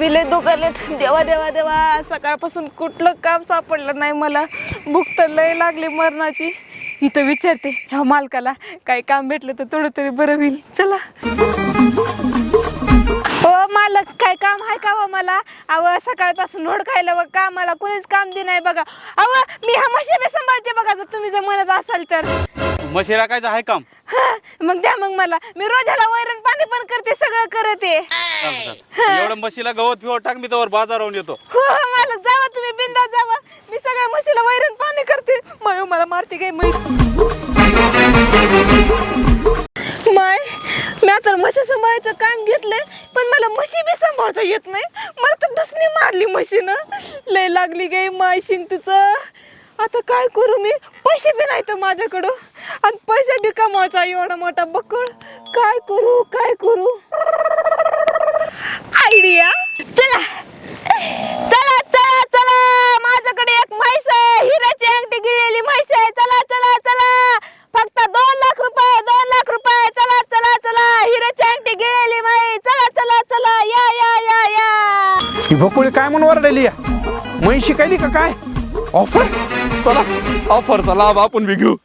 बिले दुकानात देवा देवा देवा सकाळपासून कुठलं काम सापडलं नाही मला. भूक तर लय लागली मरणाची. इथं विचारते ह्या मालकाला काही काम भेटलं तर थोडं तरी बरं होईल. चला. हो मालक काय काम आहे का हो मला? अव सकाळपासून ओढ खायला बघ का मला कुणीच काम दे नाही बघा. अव मी हा मशीन सांभाळते बघा जर तुम्ही जर म्हणत असाल तर. म्हशी राखायचं आहे काम. हा, मग द्या मग मला. मी रोज ह्याला वैरण पाणी पण करते सगळं करते. चालतं, चालतं. एवढं म्हशीला गवत फिवत टाक मी तर बाजारावून येतो. हो हो, मालक जावा तुम्ही बिंदा जावा. मी सगळ्या म्हशीला वैरण पाणी करते. माय मला मारते काय म्हैस माय मी आता म्हशी सांभाळायचं काम घेतलंय पण मला म्हशी बी सांभाळता येत नाही. मला तर डसणी मारली म्हशीनं लय लागली गाई माय तिचं आता काय करू मी? पैसे बी नाही तर माझ्याकडं. आणि पैसे बी कमवायचा एवढा मोठा बकळ. काय करू काय करू? आयडिया चला. चला चला चला. माझ्याकडे एक म्हैस आहे. हिराची अंगठी गिळलेली म्हैस आहे. चला चला चला. फक्त दोन लाख रुपये दोन लाख रुपये. चला चला चला. हिराची अंगठी गिळलेली म्हैस. चला चला चला. या या या या. ही बकुळी काय म्हणून वरडली म्हैस शिकायली का काय? ऑफर चला. ऑफरचा लाभ आपण बी घेऊ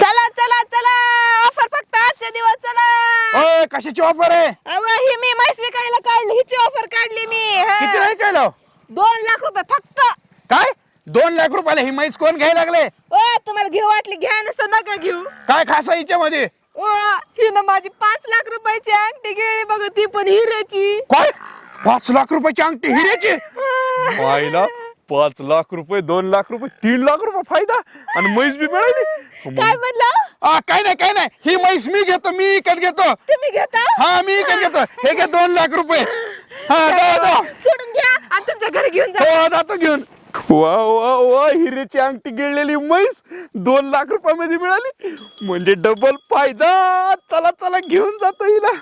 चला चला चला ऑफर फक्त आजचे दिवस अय कशाची ऑफर आहे? अव ही मी म्हैस विकायला काढली हिची ऑफर काढली मी. हा. किती नाही केलं? दोन लाख रुपये फक्त. काय? दोन लाख रुपयाला ही म्हैस कोण घ्यायला लागले? ओ तुम्हाला घेऊ वाटली? घ्या नसतं नका घेऊ. काय खासा हिच्यामध्ये? ओ हिनं माझी पाच लाख रुपयाची अंगठी गेली बघ ती पण हिऱ्याची. काय? पाच लाख रुपयाची अंगठी हिऱ्याची? पाहिला पाच लाख रुपये दोन लाख रुपये तीन लाख रुपये फायदा. आणि म्हैस बी मिळाली. काय म्हणलं? आ, काय नाही काय नाही. ही म्हैस मी घेतो मी इकत घेतो. तुम्ही घेता? हा मी इकत घेतो. हे घे दोन लाख रुपये. हा जा जा. सोडून घ्या आणि तुमच्या घरी घेऊन जा. हो जातो घेऊन. वा वा वा हिरेची अंगठी गिळलेली म्हैस. दोन लाख रुपयामध्ये मिळाली. म्हणजे डबल फायदा. चला चला घेऊन जातो हिला.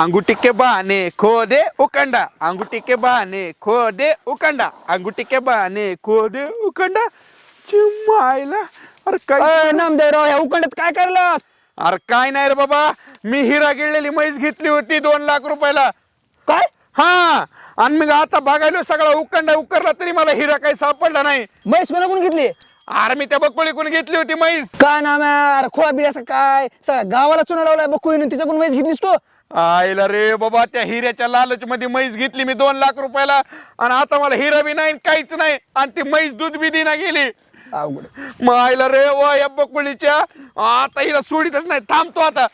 अंगुठी के बहाने खो दे उकंडा अंगुठी के बहाने खो दे उकंडा अंगुठी के बहाने खो दे उकंडा चिमायला अरे काय नामदेवराव ह्या उकंडत काय करलास? अरे काय नाही रे बाबा मी हिरा गिळलेली म्हैस घेतली होती दोन लाख रुपयाला. काय? हा. आणि मग आता बघायलो सगळा उकंडा उकरला तरी मला हिरा काही सापडला नाही. म्हैस कोणा कोण घेतली? अरे मी त्या बकोळी कोणी घेतली होती म्हैस? काय नाम आहे? अरे खोळा काय? सगळ्या गावाला चुना लावलाय बकुळीनं तिच्या पण म्हैस घेतलीस तो? आईला रे बाबा त्या हिऱ्याच्या लालच मध्ये म्हैस घेतली मी दोन लाख रुपयाला. आणि आता मला हिरा बी नाही काहीच नाही. आणि ती म्हैस दूध बी दिना गेली. मग आईला रे वा या बकुळीच्या आता हिला सोडीतच नाही. थांबतो आता.